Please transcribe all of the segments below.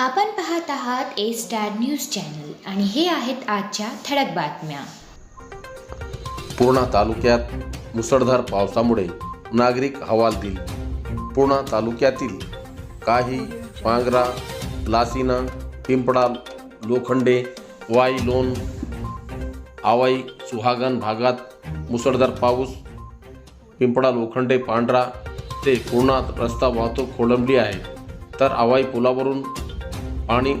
आपण पाहत आहात ए स्टार न्यूज चॅनल आणि हे आहेत आजच्या ठळक बातम्या. पूर्णा तालुक्यात मुसळधार पावसामुळे नागरिक हवालदिल पूर्णा तालुक्यातील काही पांगरा लासिना पिंपळा लोखंडे वाई लोण आवाई सुहागन भागात मुसळधार पाऊस. पिंपळा लोखंडे पांढरा ते पूर्णा रस्ता वाहतूक खोळंबली आहे. तर आवाई पुलावरून पाणी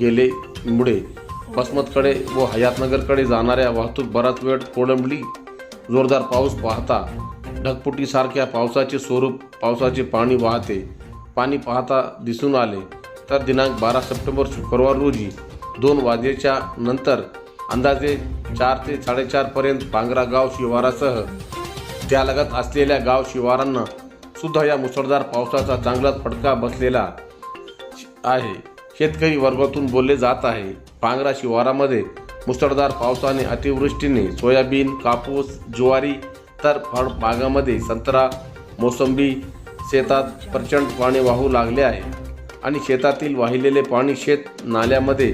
गेलेमुळे वसमतकडे व हयातनगरकडे जाणाऱ्या वाहतूक बराच वेळ कोळंबली जोरदार पाऊस पाहता ढगफुटीसारख्या पावसाचे स्वरूप पावसाचे पाणी वाहते. पाणी पाहता दिसून आले. तर दिनांक बारा सप्टेंबर शुक्रवार रोजी दोन वाजेच्या नंतर अंदाजे चार ते साडेचारपर्यंत पांगरा गाव शिवारासह त्यालगत असलेल्या गाव शिवारांना सुद्धा या मुसळधार पावसाचा चांगलाच फटका बसलेला आहे. शेतकरी वर्गातून बोलले जात आहे. पांगरा शिवारामध्ये मुसळधार पावसाने अतिवृष्टीने सोयाबीन कापूस ज्वारी तर फळ बागामध्ये संत्रा मोसंबी शेतात प्रचंड पाणी वाहू लागले आहे. आणि शेतातील वाहिलेले पाणी शेत नाल्यामध्ये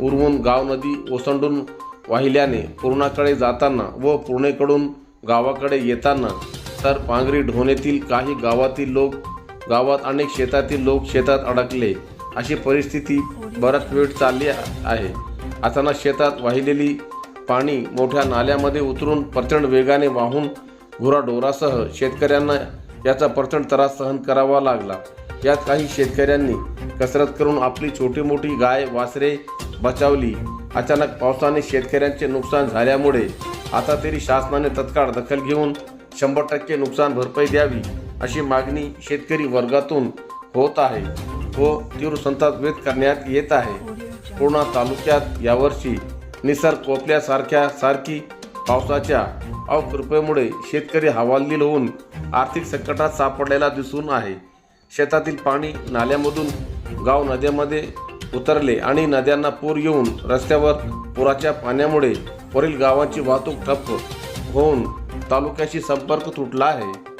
उरवून गाव नदी ओसंडून वाहिल्याने पूर्णाकडे जाताना व पूर्णेकडून गावाकडे येताना तर पांगरी ढोणेतील काही गावातील लोक गावात अनेक शेतातील लोक शेतात अडकले. अशी परिस्थिती बराच वेळ चालली आहे. अचानक शेतात वाहिलेली पाणी मोठ्या नाल्यामध्ये उतरून प्रचंड वेगाने वाहून गुराढोरासह शेतकऱ्यांना याचा प्रचंड त्रास सहन करावा लागला. यात काही शेतकऱ्यांनी कसरत करून आपली छोटी मोठी गाय वासरे बचावली. अचानक पावसाने शेतकऱ्यांचे नुकसान झाल्यामुळे आता तरी शासनाने तत्काळ दखल घेऊन शंभर टक्के नुकसान भरपाई द्यावी अशी मागणी शेतकरी वर्गातून होत आहे. व तीव्र संताप व्यक्त करण्यात येत आहे. पूर्णा तालुक्यात यावर्षी निसर्ग कोपल्यासारख्या सारखी पावसाच्या अवकृपेमुळे शेतकरी हवालदिल होऊन आर्थिक संकटात सापडलेला दिसून आहे. शेतातील पाणी नाल्यामधून गाव नद्यामध्ये उतरले आणि नद्यांना पूर येऊन रस्त्यावर पुराच्या पाण्यामुळे वरील गावांची वाहतूक ठप्प होऊन तालुक्याशी संपर्क तुटला आहे.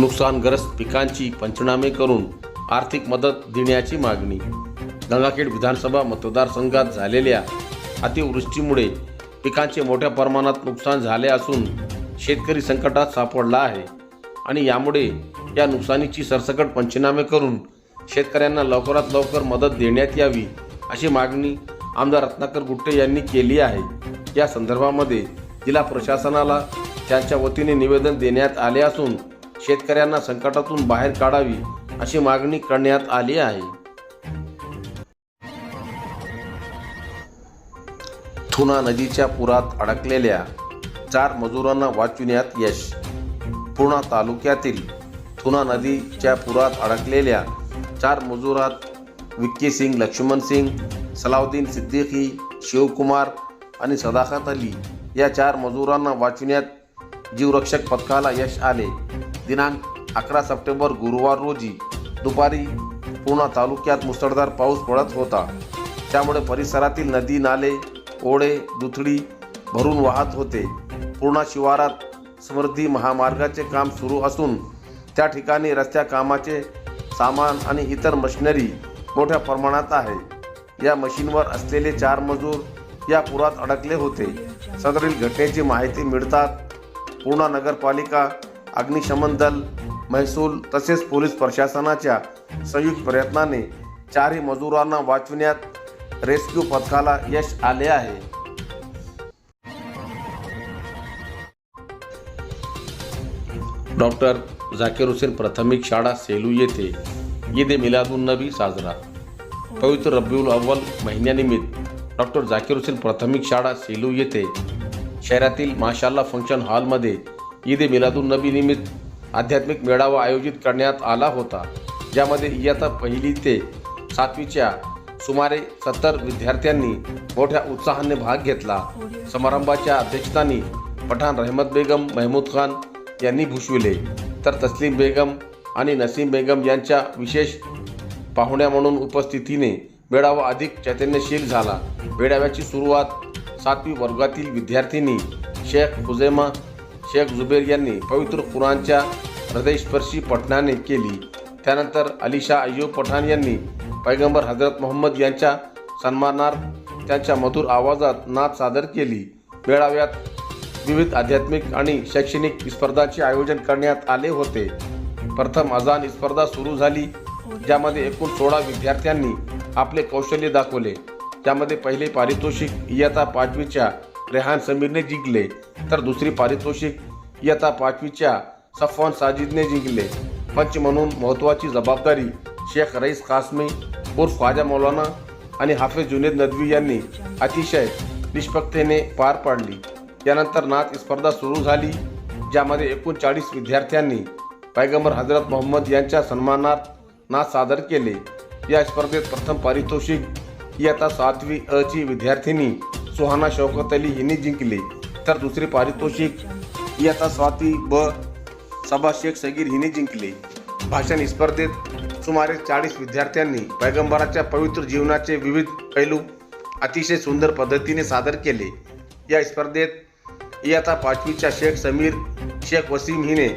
नुकसानग्रस्त पिकांची पंचनामे करून आर्थिक मदत देण्याची मागणी. गंगाखेड विधानसभा मतदारसंघात झालेल्या अतिवृष्टीमुळे पिकांचे मोठ्या प्रमाणात नुकसान झाले असून शेतकरी संकटात सापडला आहे आणि यामुळे या नुकसानीची सरसकट पंचनामे करून शेतकऱ्यांना लवकरात लवकर मदत देण्यात यावी अशी मागणी आमदार रत्नाकर गुट्टे यांनी केली आहे. या संदर्भामध्ये जिल्हा प्रशासनाला त्यांच्या वतीने निवेदन देण्यात आले असून शेतकऱ्यांना संकटातून बाहेर काढावी अशी मागणी करण्यात आली आहे. थुना नदीच्या पुरात अडकलेल्या चार मजुरांना वाचविण्यात यश. पूर्णा तालुक्यातील थुना नदीच्या पुरात अडकलेल्या चार मजुरात विक्की सिंग लक्ष्मण सिंग सलाउद्दीन सिद्दीकी शिवकुमार आणि सदाकत अली या चार मजुरांना वाचविण्यात जीवरक्षक पथकाला यश आले. दिनांक अकरा सप्टेंबर गुरुवार रोजी दुपारी पूर्णा तालुक्यात मुसळधार पाऊस पडत होता. त्यामुळे परिसरातील नदी नाले ओढे दुथडी भरून वाहत होते. पूर्णा शिवारात समृद्धी महामार्गाचे काम सुरू असून त्या ठिकाणी रस्त्या कामाचे सामान आणि इतर मशिनरी मोठ्या प्रमाणात आहे. या मशीनवर असलेले चार मजूर या पुरात अडकले होते. सदरील घटनेची माहिती मिळतात पूर्णा नगरपालिका अग्निशमन दल महसूल तसेच पोलीस प्रशासनाच्या संयुक्त प्रयत्नाने चारही मजुरांना वाचविण्यात रेस्क्यू पथकाला यश आले आहे. डॉक्टर झाकीर हुसेन प्राथमिक शाळा सेलू येथे ईद ए मिलादुन नबी साजरा. पवित्र रब्युल अव्वल महिन्यानिमित्त डॉक्टर झाकीर हुसेन प्राथमिक शाळा सेलू येथे शहरातील माशाल्ला फंक्शन हॉलमध्ये ईद ए मिलादुन नबी निमित्त आध्यात्मिक मेळावा आयोजित करण्यात आला होता. ज्यामध्ये इयत्ता पहिली ते सातवीच्या सुमारे सत्तर विद्यार्थ्यांनी मोठ्या उत्साहाने भाग घेतला. समारंभाच्या अध्यक्षस्थानी पठाण रहमत बेगम महमूद खान यांनी भूषविले. तर तस्लीम बेगम आणि नसीम बेगम यांच्या विशेष पाहुण्या म्हणून उपस्थितीने मेळावा अधिक चैतन्यशील झाला. मेळाव्याची सुरुवात सातवी वर्गातील विद्यार्थिनी शेख हुजेमा शेख जुबेर यांनी पवित्र कुराणच्या हृदयस्पर्शी पठणाने केली. त्यानंतर अलिशा अय्यूब पठाण यांनी पैगंबर हजरत मोहम्मद यांच्या सन्मानार्थ त्यांच्या मधुर आवाजात नाच सादर केली. मेळाव्यात विविध आध्यात्मिक आणि शैक्षणिक स्पर्धांचे आयोजन करण्यात आले होते. प्रथम अजान स्पर्धा सुरू झाली ज्यामध्ये एकूण सोळा विद्यार्थ्यांनी आपले कौशल्य दाखवले. त्यामध्ये पहिले पारितोषिक इयत्ता पाचवीच्या रेहान समीरने जिंकले तर दुसरी पारितोषिक इयत्ता पाचवीच्या सफवान साजिदने जिंकले. पंच म्हणून महत्त्वाची जबाबदारी शेख रईस कासमी उर्फ ख्वाजा मौलाना आणि हाफिज जुनेद नदवी यांनी अतिशय निष्पक्षतेने पार पाडली. यानंतर नाच स्पर्धा सुरू झाली ज्यामध्ये एकूण चाळीस विद्यार्थ्यांनी पैगंबर हजरत मोहम्मद यांच्या सन्मानार्थ नाच सादर केले. या स्पर्धेत प्रथम पारितोषिक इयत्ता सातवी अ ची विद्यार्थिनी सुहाना शौकत अली हिने जिंकले. तर दुसरे पारितोषिक इयता स्वाती ब सबा शेख सगीर हिने जिंकले. भाषण स्पर्धेत सुमारे चाळीस विद्यार्थ्यांनी पैगंबराच्या पवित्र जीवनाचे विविध पैलू अतिशय सुंदर पद्धतीने सादर केले. या स्पर्धेत इयता पाचवीच्या शेख समीर शेख वसीम हिने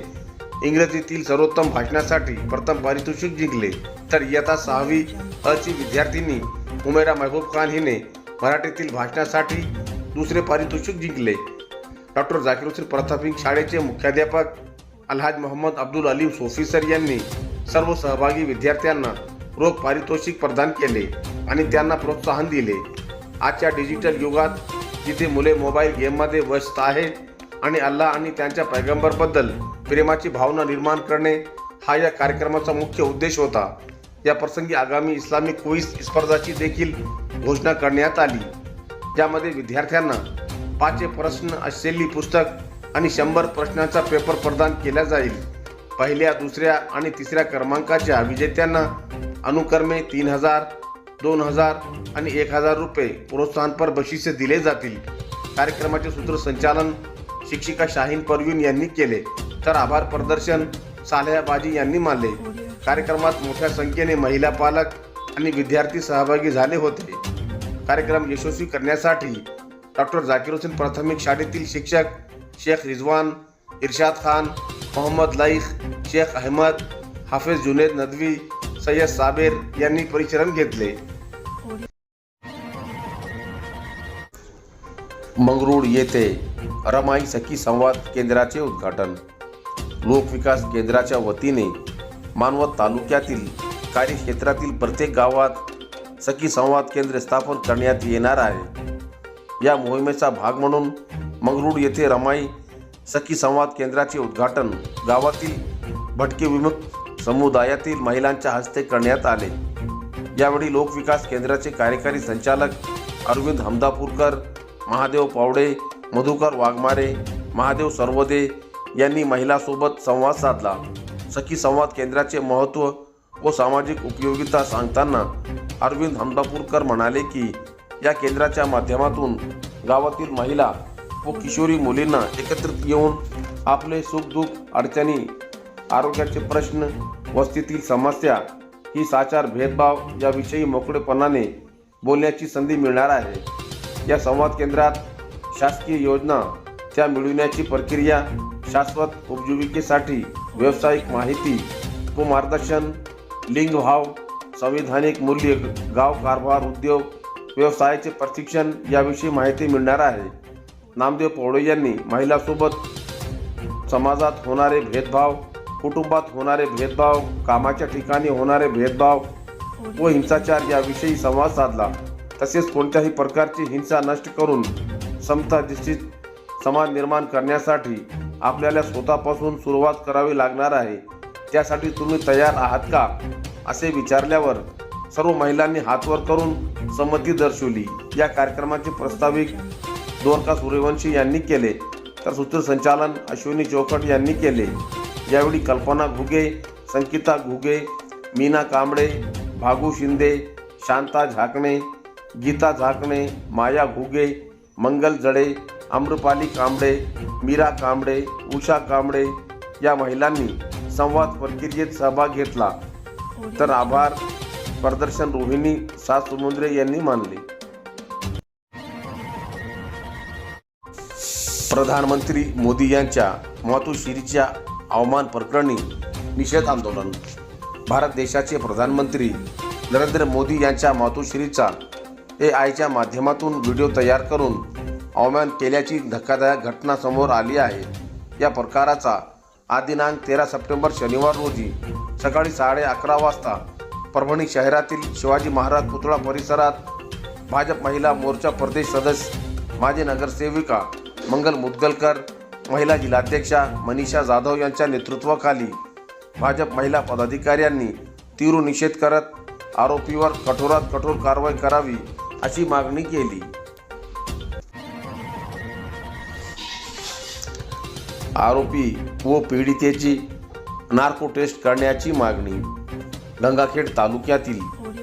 इंग्रजीतील सर्वोत्तम भाषणासाठी प्रथम पारितोषिक जिंकले. तर इयता सहावी अची विद्यार्थिनी उमेरा महबूब खान हिने मराठीतील भाषणासाठी दुसरे पारितोषिक जिंकले. डॉक्टर जाकीर हुसेन प्राथमिक शाळेचे मुख्याध्यापक अलहाज मोहम्मद अब्दुल अलीम सोफीसर यांनी सर्व सहभागी विद्यार्थ्यांना रोख पारितोषिक प्रदान केले आणि त्यांना प्रोत्साहन दिले. आजच्या डिजिटल युगात जिथे मुले मोबाईल गेममध्ये व्यस्त आहेत आणि अल्लाह आणि त्यांच्या पैगंबरबद्दल प्रेमाची भावना निर्माण करणे हा या कार्यक्रमाचा मुख्य उद्देश होता. या प्रसंगी आगामी इस्लामिक क्विज स्पर्धाची देखील घोषणा करण्यात आली. ज्यामध्ये विद्यार्थ्यांना पाचशे प्रश्न असलेली पुस्तक आणि शंभर प्रश्नांचा पेपर प्रदान केला जाईल. पहिल्या दुसऱ्या आणि तिसऱ्या क्रमांकाच्या विजेत्यांना अनुक्रमे तीन हजार दोन हजार आणि एक हजार रुपये प्रोत्साहनपर बक्षिसे दिले जातील. कार्यक्रमाचे सूत्रसंचालन शिक्षिका शाहीन परवीन यांनी केले. तर आभार प्रदर्शन सालेहाबाजी यांनी मानले. कार्यक्रमात मोठ्या संख्येने महिला पालक आणि विद्यार्थी सहभागी झाले होते. कार्यक्रम यशस्वी करण्यासाठी डॉक्टर जाकीर हुसेन प्राथमिक शाळेतील शिक्षक शेख रिजवान इर्शाद खान मोहम्मद लईख शेख अहमद हाफिज जुनेद नदवी सय्यद साबेर यांनी परिश्रम घेतले. मंगरूळ येथे रमाई सखी संवाद केंद्राचे उद्घाटन. लोकविकास केंद्राच्या वतीने मानवत तालुक्यातील कार्यक्षेत्रातील प्रत्येक गावात सखी संवाद केंद्र स्थापन करण्यात येणार आहे. या मोहिमेचा भाग म्हणून मंगरूळ येथे रमाई सखी संवाद केंद्राचे उद्घाटन गावातील भटके विमुक्त समुदायातील महिलांच्या हस्ते करण्यात आले. यावेळी लोकविकास केंद्राचे कार्यकारी संचालक अरविंद हमदापूरकर महादेव पावडे मधुकर वाघमारे महादेव सर्वदे यांनी महिलांसोबत संवाद साधला. सखी संवाद केंद्राचे महत्त्व व सामाजिक उपयोगिता सांगताना अरविंद हमदापूरकर म्हणाले की या केंद्राच्या माध्यमातून गावातील महिला व किशोरी मुलींना एकत्रित येऊन आपले सुखदुःख अडचणी आरोग्याचे प्रश्न वस्तीतील समस्या ही साचार भेदभाव याविषयी मोकळेपणाने बोलण्याची संधी मिळणार आहे. या संवाद केंद्रात शासकीय योजना त्या मिळविण्याची प्रक्रिया शाश्वत उपजीविकेसाठी व्यावसायिक माहिती व मार्गदर्शन लिंगभाव संविधानिक मूल्य गाव कारभार उद्योग व्यवसायाचे प्रशिक्षण याविषयी माहिती मिळणार आहे. नामदेव पौडे यांनी महिलासोबत समाजात होणारे भेदभाव कुटुंबात होणारे भेदभाव कामाच्या ठिकाणी होणारे भेदभाव व हिंसाचार याविषयी संवाद साधला. तसेच कोणत्याही प्रकारची हिंसा नष्ट करून समता निश्चित समाज निर्माण करण्यासाठी आपल्याला स्वतःपासून सुरुवात करावी लागणार आहे. त्यासाठी तुम्ही तयार आहात का? असे विचारल्यावर सर्व महिलांनी हातवर करून संमती दर्शवली. या कार्यक्रमाचे प्रस्ताविक दोरका सूर्यवंशी यांनी केले. तर सूत्रसंचालन अश्विनी चौकट यांनी केले. यावेळी कल्पना घुगे संकिता घुगे मीना कांबळे भागू शिंदे शांता झाकणे गीता झाकणे माया घुगे मंगल जडे आम्रपाली कांबळे मीरा कांबळे उषा कांबळे या महिलांनी संवाद प्रक्रियेत सहभाग घेतला. तर आभार. प्रदर्शन रोहिणी सासुमुंद्रे यांनी मानले. प्रधानमंत्री मोदी यांच्या मातोश्रीच्या अवमान प्रकरणी निषेध आंदोलन. भारत देशाचे प्रधानमंत्री नरेंद्र मोदी यांच्या मातोश्रीचा ए आयच्या माध्यमातून व्हिडिओ तयार करून अवमान केल्याची धक्कादायक घटना समोर आली आहे. या प्रकाराचा आदिनांक दिनांक तेरा सप्टेंबर शनिवार रोजी सकाळी साडे अकरा वाजता परभणी शहरातील शिवाजी महाराज पुतळा परिसरात भाजप महिला मोर्चा प्रदेश सदस्य माजी नगरसेविका मंगल मुदगलकर महिला जिल्हाध्यक्षा मनीषा जाधव यांच्या नेतृत्वाखाली भाजप महिला पदाधिकाऱ्यांनी तीव्र निषेध करत आरोपीवर कठोरात कठोर कारवाई करावी अशी मागणी केली. आरोपी व पीडितेची नार्को टेस्ट करण्याची मागणी. गंगाखेड तालुक्यातील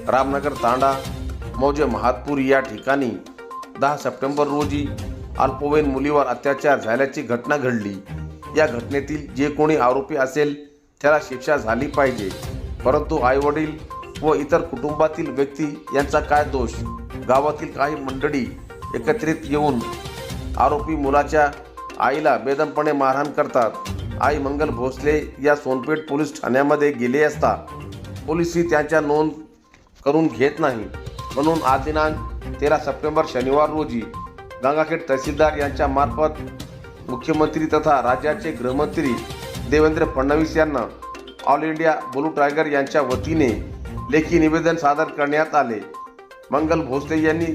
रामनगर तांडा मौजे महातपूर या ठिकाणी दहा सप्टेंबर रोजी अल्पवयीन मुलीवर अत्याचार झाल्याची घटना घडली. या घटनेतील जे कोणी आरोपी असेल त्याला शिक्षा झाली पाहिजे. परंतु आईवडील व इतर कुटुंबातील व्यक्ती यांचा काय दोष? गावातील काही मंडळी एकत्रित येऊन आरोपी मुलाच्या आईला बेदमपणे मारहाण करतात. आई मंगल भोसले या सोनपेठ पोलीस ठाण्यामध्ये गेले असता पोलिसही त्यांच्या नोंद करून घेत नाही. म्हणून आज दिनांक तेरा सप्टेंबर शनिवार रोजी गंगाखेड तहसीलदार यांच्या मार्फत मुख्यमंत्री तथा राज्याचे गृहमंत्री देवेंद्र फडणवीस यांना ऑल इंडिया ब्लू टायगर यांच्या वतीने लेखी निवेदन सादर करण्यात आले. मंगल भोसले यांनी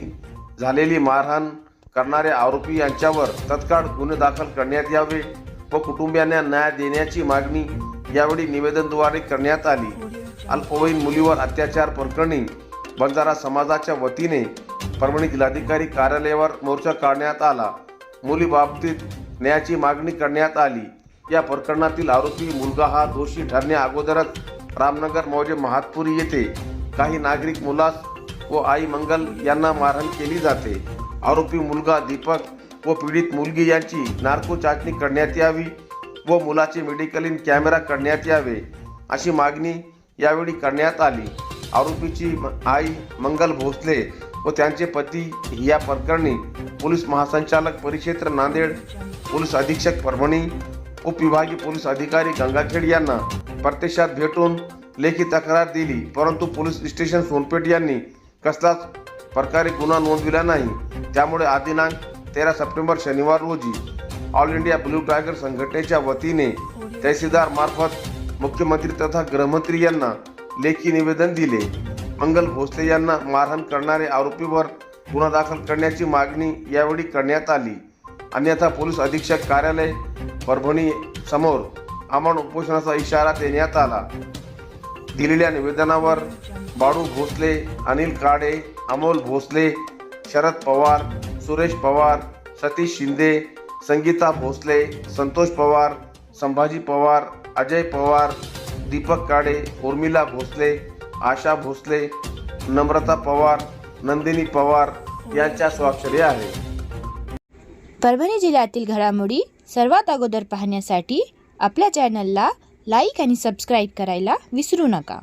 झालेली मारहाण करणाऱ्या आरोपी यांच्यावर तत्काळ गुन्हे दाखल करण्यात यावे व कुटुंबियांना न्याय देण्याची मागणी यावेळी निवेदनद्वारे करण्यात आली. अल्पवयीन मुलीवर अत्याचार प्रकरणी बंजारा समाजाच्या वतीने परभणी जिल्हाधिकारी कार्यालयावर मोर्चा काढण्यात आला. मुलीबाबतीत न्यायाची मागणी करण्यात आली. या प्रकरणातील आरोपी मुलगा हा दोषी ठरण्या अगोदरच रामनगर मौजे महातपुरी येथे काही नागरिक मुलास व आई मंगल यांना मारहाण केली जाते. आरोपी मुलगा दीपक व पीडित मुलगी यांची नार्को चाचणी करण्यात यावी व मुलाचे मेडिकल इन कॅमेरा करण्यात यावे अशी मागणी यावेळी करण्यात आली. आरोपीची म- आई मंगल भोसले व त्यांचे पती या प्रकरणी पोलीस महासंचालक परिक्षेत्र नांदेड पोलीस अधीक्षक परभणी उपविभागीय पोलीस अधिकारी गंगाखेड यांना प्रत्यक्षात भेटून लेखी तक्रार दिली. परंतु पोलीस स्टेशन सोनपेठ यांनी कसलाच प्रकारे गुन्हा नोंदविला नाही. त्यामुळे आज दिनांक तेरा सप्टेंबर शनिवार रोजी ऑल इंडिया ब्लू टायगर संघटनेच्या वतीने तहसीलदार मार्फत मुख्यमंत्री तथा गृहमंत्री यांना लेखी निवेदन दिले. मंगल भोसले यांना मारहाण करणारे आरोपीवर गुन्हा दाखल करण्याची मागणी यावेळी करण्यात आली. अन्यथा पोलीस अधीक्षक कार्यालय परभणी समोर आमरण उपोषणाचा इशारा देण्यात आला. दिलेल्या निवेदनावर बाळू भोसले अनिल काडे अमोल भोसले शरद पवार सुरेश पवार सतीश शिंदे संगीता भोसले संतोष पवार संभाजी पवार अजय पवार दीपक काडे उर्मिला भोसले आशा भोसले नम्रता पवार नंदिनी पवार यांच्या स्वाक्षरी आहे. परभणी जिल्ह्यातील घडामोडी सर्वात अगोदर पाहण्यासाठी आपल्या चॅनलला लाईक आणि सबस्क्राईब करायला विसरू नका.